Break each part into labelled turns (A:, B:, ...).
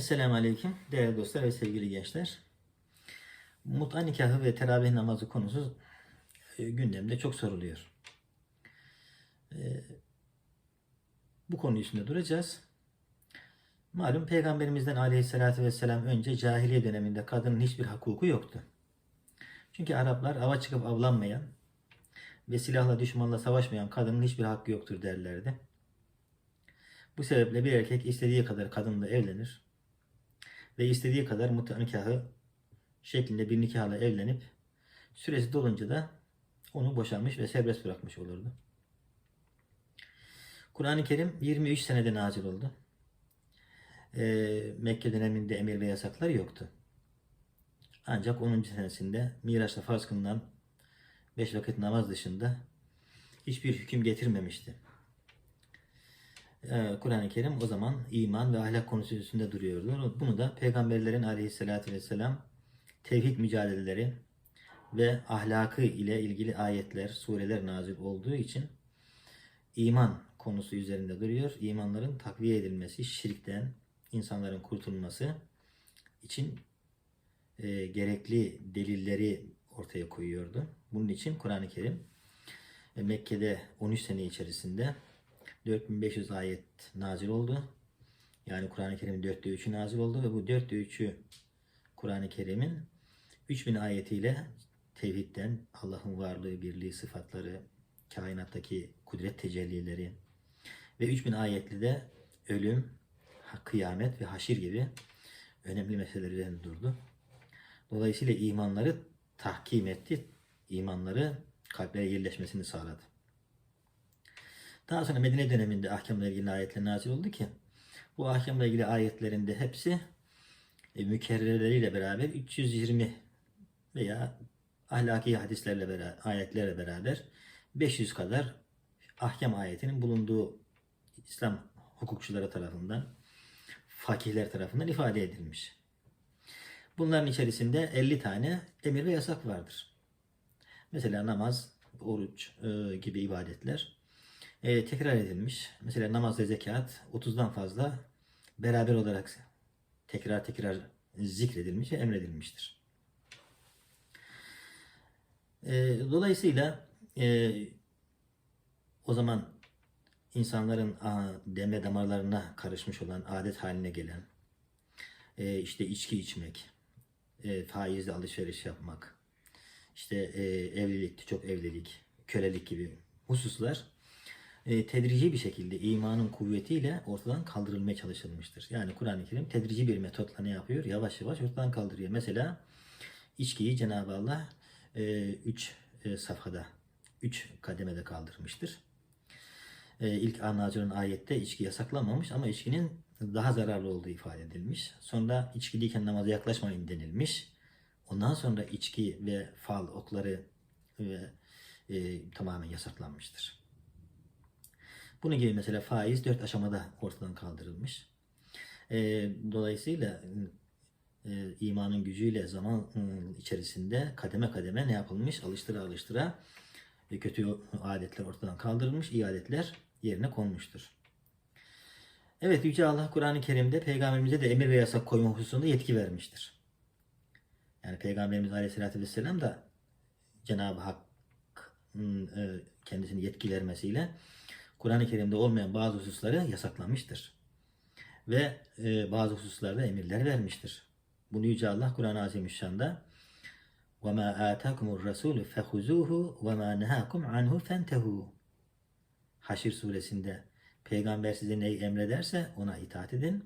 A: Esselamu Aleyküm değerli dostlar ve sevgili gençler. Mut'a nikahı ve teravih namazı konusu e, gündemde çok soruluyor. E, bu konu üstünde duracağız. Malum Peygamberimizden aleyhissalatü vesselam önce cahiliye döneminde kadının hiçbir hukuku yoktu. Çünkü Araplar ava çıkıp avlanmayan ve silahla düşmanla savaşmayan kadının hiçbir hakkı yoktur derlerdi. Bu sebeple bir erkek istediği kadar kadınla evlenir ve istediği kadar muta nikahı şeklinde bir nikahla evlenip süresi dolunca da onu boşanmış ve serbest bırakmış olurdu. Kur'an-ı Kerim 23 senede nazil oldu. Ee, Mekke döneminde emir ve yasaklar yoktu. Ancak 10. senesinde Miraç'ta farz kılınan 5 vakit namaz dışında hiçbir hüküm getirmemişti. Ee, Kur'an-ı Kerim o zaman iman ve ahlak konusu üstünde duruyordu. Bunu da peygamberlerin aleyhissalatü vesselam tevhid mücadeleleri ve ahlakı ile ilgili ayetler, sureler nazil olduğu için iman konusu üzerinde duruyor. İmanların takviye edilmesi, şirkten insanların kurtulması için e, gerekli delilleri ortaya koyuyordu. Bunun için Kur'an-ı Kerim e, Mekke'de 13 sene içerisinde 4500 ayet nazil oldu. Yani Kur'an-ı Kerim'in 4'te 3'ü nazil oldu ve bu 4'te 3'ü Kur'an-ı Kerim'in 3000 ayetiyle tevhidden Allah'ın varlığı, birliği, sıfatları, kainattaki kudret tecellileri ve 3000 ayetli de ölüm, kıyamet ve haşir gibi önemli meseleler üzerinde durdu. Dolayısıyla imanları tahkim etti. imanları kalplere yerleşmesini sağladı. Daha sonra Medine döneminde ahkamla ilgili ayetler nazil oldu ki bu ahkamla ilgili ayetlerinde hepsi e, mükerrerleriyle beraber 320 veya ahlaki hadislerle beraber, ayetlerle beraber 500 kadar ahkam ayetinin bulunduğu İslam hukukçuları tarafından, fakihler tarafından ifade edilmiş. Bunların içerisinde 50 tane emir ve yasak vardır. Mesela namaz, oruç e, gibi ibadetler e, tekrar edilmiş. Mesela namaz ve zekat 30'dan fazla beraber olarak tekrar tekrar zikredilmiş ve emredilmiştir. E, dolayısıyla e, o zaman insanların a, deme damarlarına karışmış olan adet haline gelen e, işte içki içmek, e, faizle alışveriş yapmak, işte e, evlilik, çok evlilik, kölelik gibi hususlar e, tedrici bir şekilde imanın kuvvetiyle ortadan kaldırılmaya çalışılmıştır. Yani Kur'an-ı Kerim tedrici bir metotla ne yapıyor? Yavaş yavaş ortadan kaldırıyor. Mesela içkiyi Cenab-ı Allah 3 e, e, safhada, 3 kademede kaldırmıştır. E, ilk An-Nacır'ın ayette içki yasaklanmamış ama içkinin daha zararlı olduğu ifade edilmiş. Sonra içkiliyken namaza yaklaşmayın denilmiş. Ondan sonra içki ve fal, okları ve e, tamamen yasaklanmıştır. Bunun gibi mesela faiz dört aşamada ortadan kaldırılmış. E, dolayısıyla e, imanın gücüyle zaman e, içerisinde kademe kademe ne yapılmış? Alıştıra alıştıra e, kötü adetler ortadan kaldırılmış, iyi adetler yerine konmuştur. Evet Yüce Allah Kur'an-ı Kerim'de peygamberimize de emir ve yasak koyma hususunda yetki vermiştir. Yani Peygamberimiz Aleyhisselatü Vesselam da Cenab-ı Hakk'ın e, kendisine yetki vermesiyle Kur'an-ı Kerim'de olmayan bazı hususları yasaklamıştır. Ve e, bazı hususlarda emirler vermiştir. Bunu Yüce Allah Kur'an-ı Azimüşşan'da وَمَا آتَاكُمُ الرَّسُولُ فَخُزُوهُ وَمَا نَهَاكُمْ عَنْهُ فَانْتَهُوا Haşir suresinde peygamber size neyi emrederse ona itaat edin.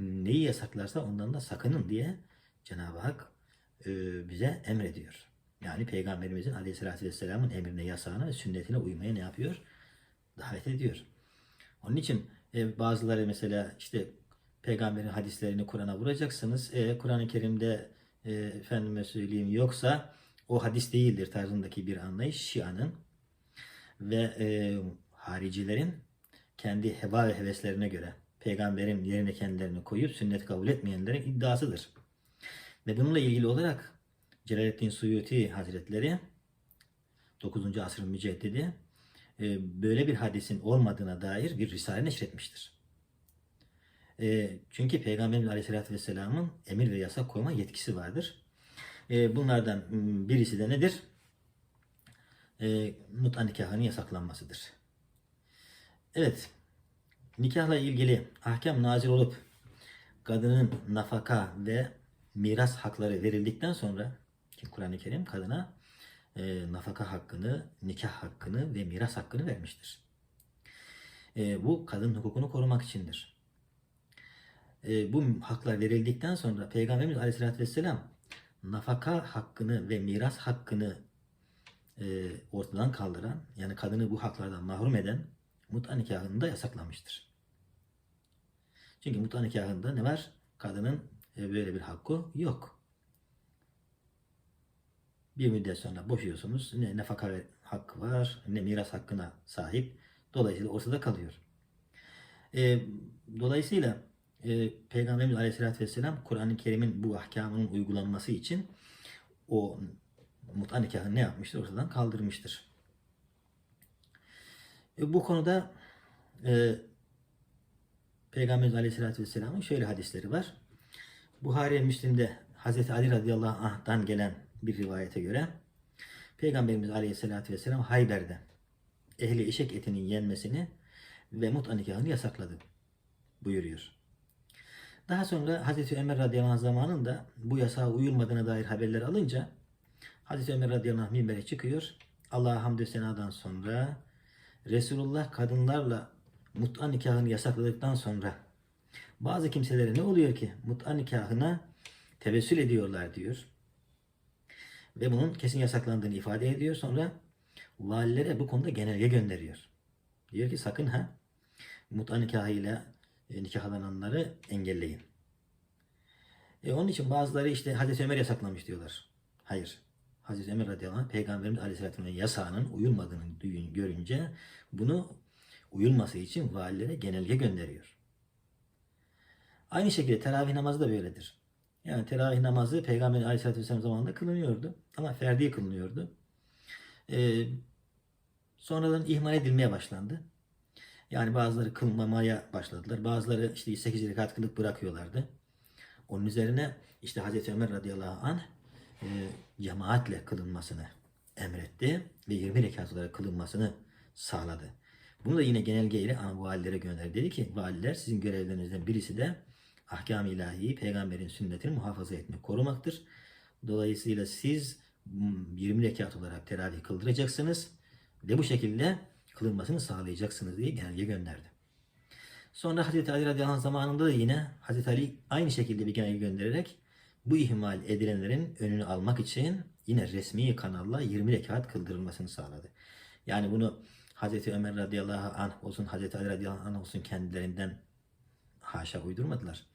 A: Neyi yasaklarsa ondan da sakının diye Cenab-ı Hak e, bize emrediyor. Yani peygamberimizin aleyhissalatü vesselamın emrine, yasağına ve sünnetine uymaya ne yapıyor? Davet ediyor. Onun için e, bazıları mesela işte peygamberin hadislerini Kur'an'a vuracaksınız. E, Kur'an-ı Kerim'de e, efendime söyleyeyim yoksa o hadis değildir tarzındaki bir anlayış Şia'nın ve e, haricilerin kendi heva ve heveslerine göre peygamberin yerine kendilerini koyup sünnet kabul etmeyenlerin iddiasıdır. Ve bununla ilgili olarak Celaleddin Suyuti Hazretleri 9. asrın müceddidi böyle bir hadisin olmadığına dair bir risale neşretmiştir. E, çünkü Peygamberimiz Aleyhisselatü Vesselam'ın emir ve yasak koyma yetkisi vardır. E, bunlardan birisi de nedir? E, mut'a nikahının yasaklanmasıdır. Evet, nikahla ilgili ahkam nazil olup kadının nafaka ve miras hakları verildikten sonra ki Kur'an-ı Kerim kadına e, nafaka hakkını, nikah hakkını ve miras hakkını vermiştir. E, bu kadın hukukunu korumak içindir. E, bu haklar verildikten sonra Peygamberimiz Aleyhisselatü Vesselam nafaka hakkını ve miras hakkını e, ortadan kaldıran yani kadını bu haklardan mahrum eden mut'a nikahını da yasaklamıştır. Çünkü mut'a nikahında ne var? Kadının e, böyle bir hakkı yok. Bir müddet sonra boşuyorsunuz. Ne nafaka hakkı var, ne miras hakkına sahip. Dolayısıyla ortada kalıyor. E, dolayısıyla e, Peygamberimiz Aleyhisselatü Vesselam Kur'an-ı Kerim'in bu ahkamının uygulanması için o mut'a nikahını ne yapmıştır? Ortadan kaldırmıştır. E, bu konuda e, Peygamberimiz Aleyhisselatü Vesselam'ın şöyle hadisleri var. Buhari Müslim'de Hazreti Ali radıyallahu anh'tan gelen bir rivayete göre Peygamberimiz Aleyhisselatü Vesselam Hayber'de ehli eşek etinin yenmesini ve mut'a nikahını yasakladı buyuruyor. Daha sonra Hazreti Ömer radıyallahu anh zamanında bu yasağa uyulmadığına dair haberler alınca Hazreti Ömer radıyallahu anh minbere çıkıyor. Allah'a hamdü senadan sonra Resulullah kadınlarla mut'a nikahını yasakladıktan sonra bazı kimselere ne oluyor ki mut'a nikahına tevessül ediyorlar diyor. Ve bunun kesin yasaklandığını ifade ediyor. Sonra valilere bu konuda genelge gönderiyor. Diyor ki sakın ha mut'a nikahıyla e, nikahlananları engelleyin. E, onun için bazıları işte Hazreti Ömer yasaklamış diyorlar. Hayır. Hazreti Ömer radıyallahu anh Peygamberimiz aleyhisselatü vesselam'ın yasağının uyulmadığını görünce bunu uyulması için valilere genelge gönderiyor. Aynı şekilde teravih namazı da böyledir. Yani teravih namazı Peygamber aleyhisselatü vesselam zamanında kılınıyordu. Ama ferdi kılınıyordu. Ee, sonradan ihmal edilmeye başlandı. Yani bazıları kılmamaya başladılar. Bazıları işte 8 rekat kılıp bırakıyorlardı. Onun üzerine işte Hazreti Ömer radıyallahu anh e, cemaatle kılınmasını emretti ve 20 rekat olarak kılınmasını sağladı. Bunu da yine genelgeyle valilere gönderdi. Dedi ki valiler sizin görevlerinizden birisi de ahkam-ı ilahiyi peygamberin sünnetini muhafaza etmek, korumaktır. Dolayısıyla siz mm, 20 rekat olarak teravih kıldıracaksınız ve bu şekilde kılınmasını sağlayacaksınız diye genelge gönderdi. Sonra Hazreti Ali radıyallahu anh zamanında da yine Hazreti Ali aynı şekilde bir genelge göndererek bu ihmal edilenlerin önünü almak için yine resmi kanalla 20 rekat kıldırılmasını sağladı. Yani bunu Hazreti Ömer radıyallahu anh olsun, Hazreti Ali radıyallahu anh olsun kendilerinden haşa uydurmadılar.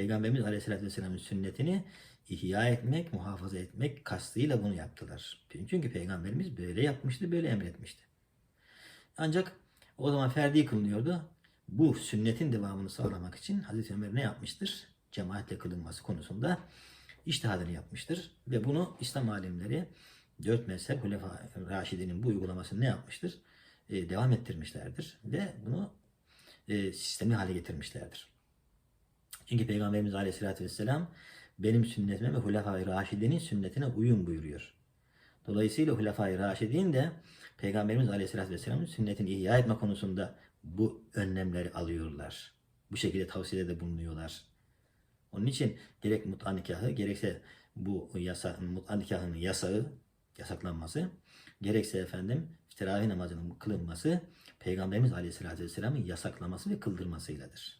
A: Peygamberimiz aleyhissalatü vesselamın sünnetini ihya etmek, muhafaza etmek kastıyla bunu yaptılar. Çünkü Peygamberimiz böyle yapmıştı, böyle emretmişti. Ancak o zaman ferdi kılınıyordu. Bu sünnetin devamını sağlamak için Hazreti Ömer ne yapmıştır? Cemaatle kılınması konusunda iştihadını yapmıştır. Ve bunu İslam alimleri dört mezhep Hulefa Raşidi'nin bu uygulamasını ne yapmıştır? Ee, devam ettirmişlerdir. Ve bunu e, sistemli hale getirmişlerdir. Çünkü Peygamberimiz Aleyhisselatü Vesselam benim sünnetime ve Hulefai Raşidi'nin sünnetine uyun buyuruyor. Dolayısıyla Hulefai Raşidin de Peygamberimiz Aleyhisselatü Vesselam'ın sünnetini ihya etme konusunda bu önlemleri alıyorlar. Bu şekilde tavsiyede bulunuyorlar. Onun için gerek mut'a nikahı gerekse bu yasa, mut'a nikahının yasağı, yasaklanması, gerekse efendim teravih namazının kılınması Peygamberimiz Aleyhisselatü Vesselam'ın yasaklaması ve kıldırmasıyladır.